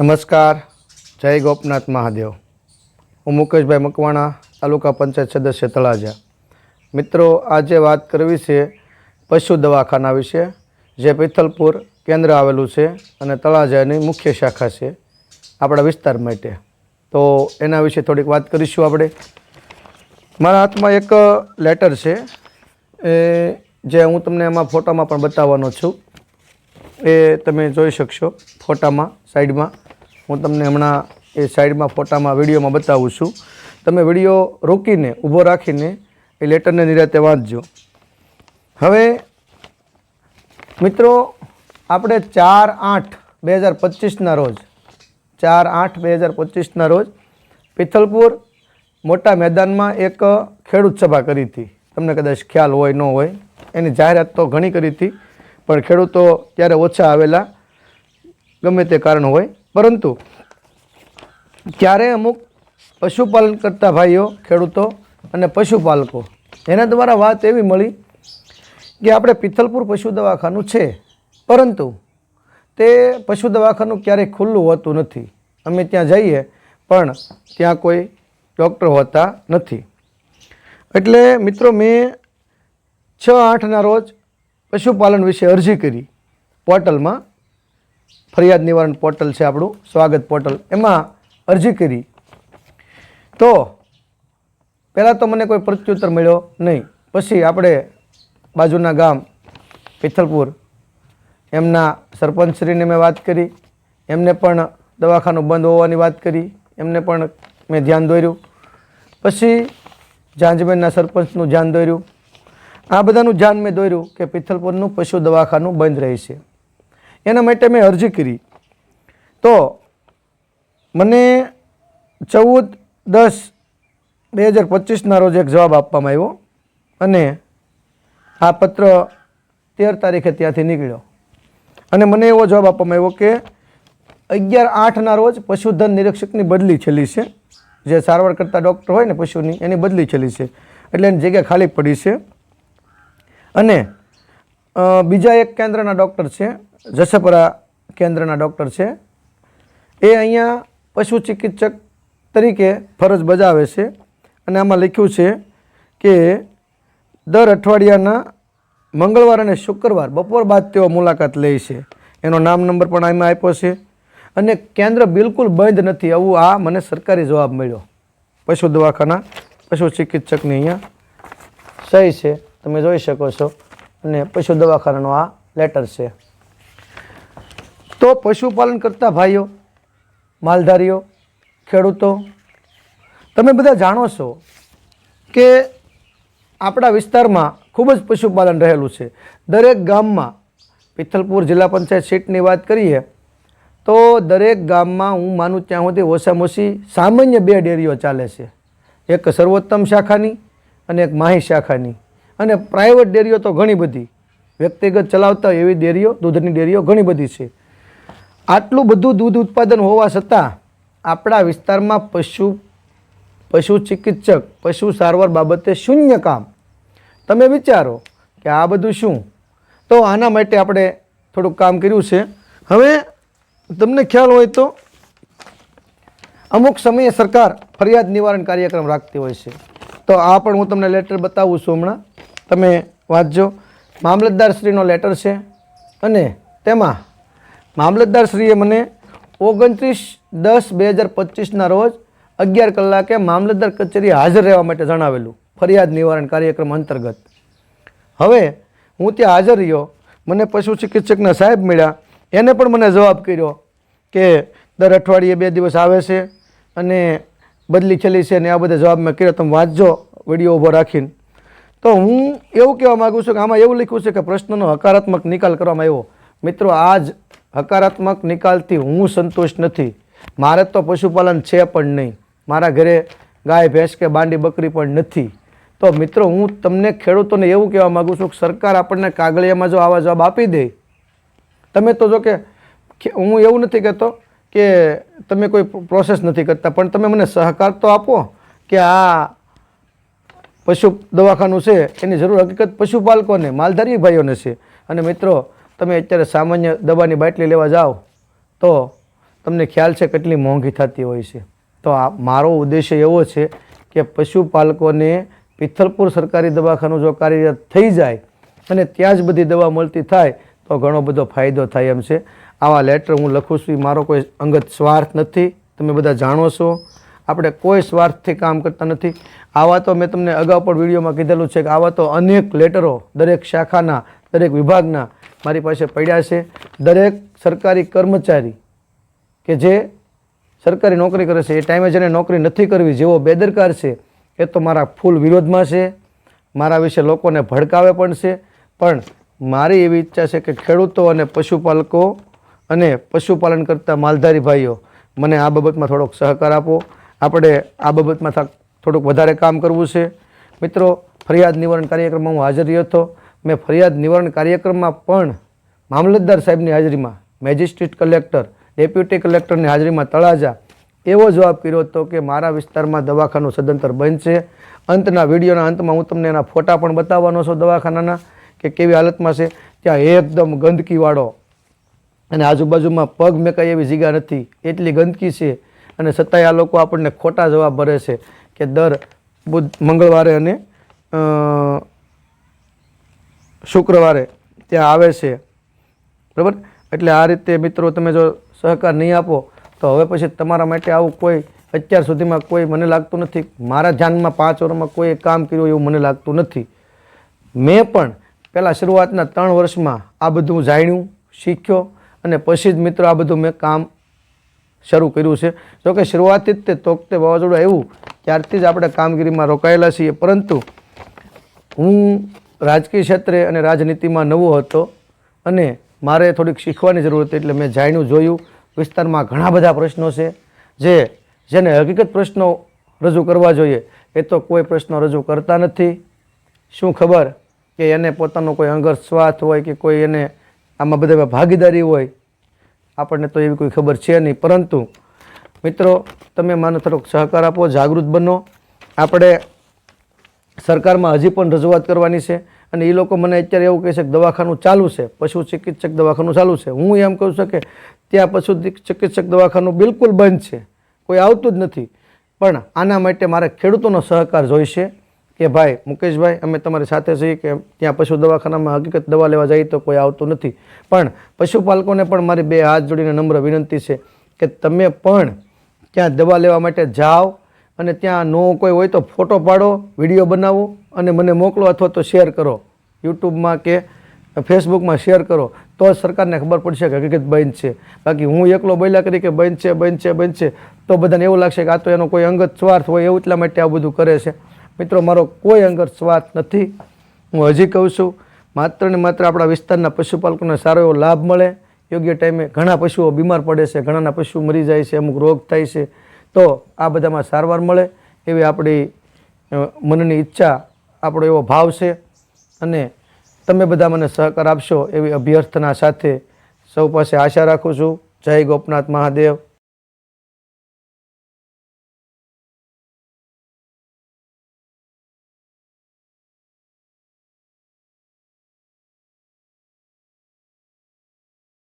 નમસ્કાર. જય ગોપનાથ મહાદેવ. હું મુકેશભાઈ મકવાણા, તાલુકા પંચાયત સદસ્ય તળાજા. મિત્રો, આજે વાત કરવી છે પશુ દવાખાના વિશે, જે પિથલપુર કેન્દ્ર આવેલું છે અને તળાજાની મુખ્ય શાખા છે આપણા વિસ્તાર માટે. તો એના વિશે થોડીક વાત કરીશું આપણે. મારા હાથમાં એક લેટર છે, એ જે હું તમને એમાં ફોટામાં પણ બતાવવાનો છું. એ તમે જોઈ શકશો ફોટામાં, સાઈડમાં. હું તમને હમણાં એ સાઈડમાં ફોટામાં વિડીયોમાં બતાવું છું. તમે વીડિયો રોકીને, ઊભો રાખીને એ લેટરને નિરાતે વાંચજો. હવે, મિત્રો, આપણે ચાર આઠ બે હજાર પચીસના રોજ, ચાર આઠ બે હજાર પચીસના રોજ પિથલપુર મોટા મેદાનમાં એક ખેડૂત સભા કરી હતી. તમને કદાચ ખ્યાલ હોય, ન હોય, એની જાહેરાત તો ઘણી કરી હતી. પણ ખેડૂતો ત્યારે ઓછા આવેલા, ગમે તે કારણ હોય. પરંતુ ત્યારે અમુક પશુપાલન કરતા ભાઈઓ, ખેડૂતો અને પશુપાલકો એના દ્વારા વાત એવી મળી કે આપણે પિથલપુર પશુ દવાખાનું છે, પરંતુ તે પશુ દવાખાનું ક્યારેય ખુલ્લું હોતું નથી. અમે ત્યાં જઈએ પણ ત્યાં કોઈ ડૉક્ટર હોતા નથી. એટલે મિત્રો, મેં છ આઠના રોજ પશુપાલન વિશે અરજી કરી. પોર્ટલમાં ફરિયાદ નિવારણ પોર્ટલ છે આપણું, સ્વાગત પોર્ટલ. એમાં અરજી કરી. તો પહેલાં તો મને કોઈ પ્રત્યુત્તર મળ્યો નહીં. પછી આપણે બાજુના ગામ પિથલપુર, એમના સરપંચશ્રીને મેં વાત કરી. એમને પણ દવાખાનું બંધ હોવાની વાત કરી. એમને પણ મેં ધ્યાન દોર્યું. પછી જાંજમેરના સરપંચનું ધ્યાન દોર્યું. આ બધાનું ધ્યાન મેં દોર્યું કે પિથલપુરનું પશુ દવાખાનું બંધ રહે છે એના માટે મેં અરજી કરી. તો મને ચૌદ દસ બે હજાર પચીસના રોજ એક જવાબ આપવામાં આવ્યો અને આ પત્ર તેર તારીખે ત્યાંથી નીકળ્યો. અને મને એવો જવાબ આપવામાં આવ્યો કે અગિયાર આઠના રોજ પશુધન નિરીક્ષકની બદલી છેલ્લી છે. જે સારવાર કરતા ડૉક્ટર હોય ને પશુની, એની બદલી છેલ્લી છે. એટલે એની જગ્યા ખાલી પડી છે. અને બીજા એક કેન્દ્રના ડૉક્ટર છે, જસપરા કેન્દ્રના ડૉક્ટર છે. એ અહીંયા પશુ ચિકિત્સક તરીકે ફરજ બજાવે છે અને આમાં લખ્યું છે કે દર અઠવાડિયાના મંગળવાર અને શુક્રવાર બપોર બાદ તેઓ મુલાકાત લે છે. એનો નામ નંબર પણ આમાં આપ્યો છે. અને કેન્દ્ર બિલકુલ બંધ નથી આવું આ મને સરકારી જવાબ મળ્યો. પશુ દવાખાના, પશુ ચિકિત્સકની અહીંયા સહી છે. તમે જોઈ શકો છો. અને પશુ દવાખાનાનો આ લેટર છે. તો પશુપાલન કરતા ભાઈઓ, માલધારીઓ, ખેડૂતો, તમે બધા જાણો છો કે આપણા વિસ્તારમાં ખૂબ જ પશુપાલન રહેલું છે. દરેક ગામમાં પિથલપુર જિલ્લા પંચાયત સીટની વાત કરીએ, તો દરેક ગામમાં હું માનું ત્યાં સુધી ઓછામાં ઓછી સામાન્ય બે ડેરીઓ ચાલે છે. એક સર્વોત્તમ શાખાની અને એક માહી શાખાની. અને પ્રાઇવેટ ડેરીઓ તો ઘણી બધી. વ્યક્તિગત ચલાવતા એવી ડેરીઓ, દૂધની ડેરીઓ ઘણી બધી છે. આટલું બધું દૂધ ઉત્પાદન હોવા છતાં આપણા વિસ્તારમાં પશુ પશુ ચિકિત્સક, પશુ સારવાર બાબતે શૂન્ય કામ. તમે વિચારો કે આ બધું શું? તો આના માટે આપણે થોડુંક કામ કર્યું છે. હવે તમને ખ્યાલ હોય તો અમુક સમયે સરકાર ફરિયાદ નિવારણ કાર્યક્રમ રાખતી હોય છે. તો આ પણ હું તમને લેટર બતાવું છું હમણાં. તમે વાંચજો. મામલતદારશ્રીનો લેટર છે અને તેમાં મામલતદારશ્રીએ મને ઓગણત્રીસ દસ બે હજાર પચીસના રોજ અગિયાર કલાકે મામલતદાર કચેરી હાજર રહેવા માટે જણાવેલું ફરિયાદ નિવારણ કાર્યક્રમ અંતર્ગત. હવે હું ત્યાં હાજર રહ્યો. મને પશુ ચિકિત્સકના સાહેબ મળ્યા. એને પણ મને જવાબ કર્યો કે દર અઠવાડિયે બે દિવસ આવે છે અને બદલી છેલ્લી છે ને આ બધા જવાબ મેં કર્યો. તમે વાંચજો, વીડિયો ઊભો રાખીને. તો હું એવું કહેવા માગું છું કે આમાં એવું લખ્યું છે કે પ્રશ્નનો હકારાત્મક નિકાલ કરવામાં આવ્યો. મિત્રો આ જ હકારાત્મક નિકાલથી હું સંતુષ્ટ નથી. મારે તો પશુપાલન છે પણ નહીં. મારા ઘરે ગાય, ભેંસ કે બાંડી, બકરી પણ નથી. તો મિત્રો, હું તમને ખેડૂતોને એવું કહેવા માગું છું કે સરકાર આપણને કાગળિયામાં જો આવા જવાબ આપી દે. તમે તો જો કે હું એવું નથી કહેતો કે તમે કોઈ પ્રોસેસ નથી કરતા, પણ તમે મને સહકાર તો આપો કે આ પશુ દવાખાનું છે, એની જરૂર હકીકત પશુપાલકોને, માલધારી ભાઈઓને છે. અને મિત્રો, તમે અત્યારે સામાન્ય દવાની બાટલી લેવા જાઓ, તો તમને ખ્યાલ છે કેટલી મોંઘી થતી હોય છે. તો આ મારો ઉદ્દેશ્ય એવો છે કે પશુપાલકોને પિથલપુર સરકારી દવાખાનું જો કાર્યરત થઈ જાય અને ત્યાં જ બધી દવા મળતી થાય, તો ઘણો બધો ફાયદો થાય એમ છે. આવા લેટર હું લખું છું મારો કોઈ અંગત સ્વાર્થ નથી. તમે બધા જાણો છો. આપણે કોઈ સ્વાર્થથી કામ કરતા નથી. આવા તો મેં તમને અગાઉ પણ વિડીયોમાં કીધેલું છે કે આવા તો અનેક લેટરો દરેક શાખાના, દરેક વિભાગના મારી પાસે પડ્યા છે. દરેક સરકારી કર્મચારી કે જે સરકારી નોકરી કરે છે, એ ટાઈમે જેને નોકરી નથી કરવી, જેવો બેદરકાર છે, એ તો મારા ફૂલ વિરોધમાં છે. મારા વિશે લોકોને ભડકાવે પણ છે. પણ મારી એવી ઈચ્છા છે કે ખેડૂતો અને પશુપાલકો અને પશુપાલન કરતા માલધારી ભાઈઓ, મને આ બાબતમાં થોડોક સહકાર આપો. આપણે આ બાબતમાં થોડુંક વધારે કામ કરવું છે. મિત્રો, ફરિયાદ નિવારણ કાર્યક્રમમાં હું હાજર રહ્યો હતો. મેં ફરિયાદ નિવારણ કાર્યક્રમમાં પણ મામલતદાર સાહેબની હાજરીમાં, મેજિસ્ટ્રેટ કલેક્ટર, ડેપ્યુટી કલેક્ટરની હાજરીમાં તળાજા એવો જવાબ કર્યો હતો કે મારા વિસ્તારમાં દવાખાનું સદંતર બંધ છે. અંતના વિડીયોના અંતમાં હું તમને એના ફોટા પણ બતાવવાનો છું દવાખાનાના કે કેવી હાલતમાં છે. ત્યાં એકદમ ગંદકીવાળો અને આજુબાજુમાં પગ મેકાય એવી જગ્યા નથી. એટલી ગંદકી છે અને છતાંય આ લોકો આપણને ખોટા જવાબ ભરે છે કે દર બુધ, મંગળવારે અને શુક્રવારે ત્યાં આવે છે. બરાબર? એટલે આ રીતે મિત્રો તમે જો સહકાર નહીં આપો, તો હવે પછી તમારા માટે આવું કોઈ, અત્યાર સુધીમાં કોઈ મને લાગતું નથી. મારા ધ્યાનમાં પાંચ વર્ષમાં કોઈ કામ કર્યું એવું મને લાગતું નથી. મેં પણ પહેલાં શરૂઆતના ત્રણ વર્ષમાં આ બધું જાણ્યું, શીખ્યો અને પછી જ મિત્રો આ બધું મેં કામ શરૂ કર્યું છે. જોકે શરૂઆતથી જ તે તોકતે વાવાઝોડું આવ્યું, ત્યારથી જ આપણે કામગીરીમાં રોકાયેલા છીએ. પરંતુ હું રાજકીય ક્ષેત્રે અને રાજનીતિમાં નવો હતો અને મારે થોડીક શીખવાની જરૂર હતી એટલે મેં જાણ્યું, જોયું. વિસ્તારમાં ઘણા બધા પ્રશ્નો છે જે, જેને હકીકત પ્રશ્નો રજૂ કરવા જોઈએ. એ તો કોઈ પ્રશ્નો રજૂ કરતા નથી. શું ખબર કે એને પોતાનો કોઈ અંગત સ્વાર્થ હોય કે કોઈ એને આમાં બધામાં ભાગીદારી હોય? આપણને તો એવી કોઈ ખબર છે નહીં. પરંતુ મિત્રો, તમે માનો થોડોક સહકાર આપો, જાગૃત બનો. આપણે સરકારમાં હજી પણ રજૂઆત કરવાની છે અને એ લોકો મને અત્યારે એવું કહે છે કે દવાખાનું ચાલુ છે, પશુ ચિકિત્સક દવાખાનું ચાલુ છે. હું એમ કહું છું કે ત્યાં પશુ ચિકિત્સક દવાખાનું બિલકુલ બંધ છે. કોઈ આવતું જ નથી. પણ આના માટે મારે ખેડૂતોનો સહકાર જોઈશે. કે ભાઈ, મુકેશભાઈ, અમે તમારી સાથે છીએ કે ત્યાં પશુ દવાખાનામાં હકીકત દવા લેવા જઈએ તો કોઈ આવતું નથી. પણ પશુપાલકોને પણ મારી બે હાથ જોડીને નમ્ર વિનંતી છે કે તમે પણ ત્યાં દવા લેવા માટે જાઓ અને ત્યાં નો કોઈ હોય તો ફોટો પાડો, વીડિયો બનાવો અને મને મોકલો અથવા તો શેર કરો. યુટ્યુબમાં કે ફેસબુકમાં શેર કરો. તો જ સરકારને ખબર પડશે કે હકીકત બંધ છે. બાકી હું એકલો બોલ્યા કરી કે બંધ છે બંધ છે બંધ છે, તો બધાને એવું લાગશે કે આ તો એનો કોઈ અંગત સ્વાર્થ હોય એવું એટલા માટે આ બધું કરે છે. મિત્રો, મારો કોઈ અંગત સ્વાર્થ નથી. હું હજી કહું છું, માત્ર ને માત્ર આપણા વિસ્તારના પશુપાલકોને સારો એવો લાભ મળે. યોગ્ય ટાઈમે ઘણા પશુઓ બીમાર પડે છે, ઘણાના પશુ મરી જાય છે, અમુક રોગ થાય છે. તો આ બધામાં સારવાર મળે એવી આપણી મનની ઈચ્છા, આપણો એવો ભાવ છે. અને તમે બધા મને સહકાર આપશો એવી અભ્યર્થના સાથે સૌ પાસે આશા રાખું છું. જય ગોપનાથ મહાદેવ.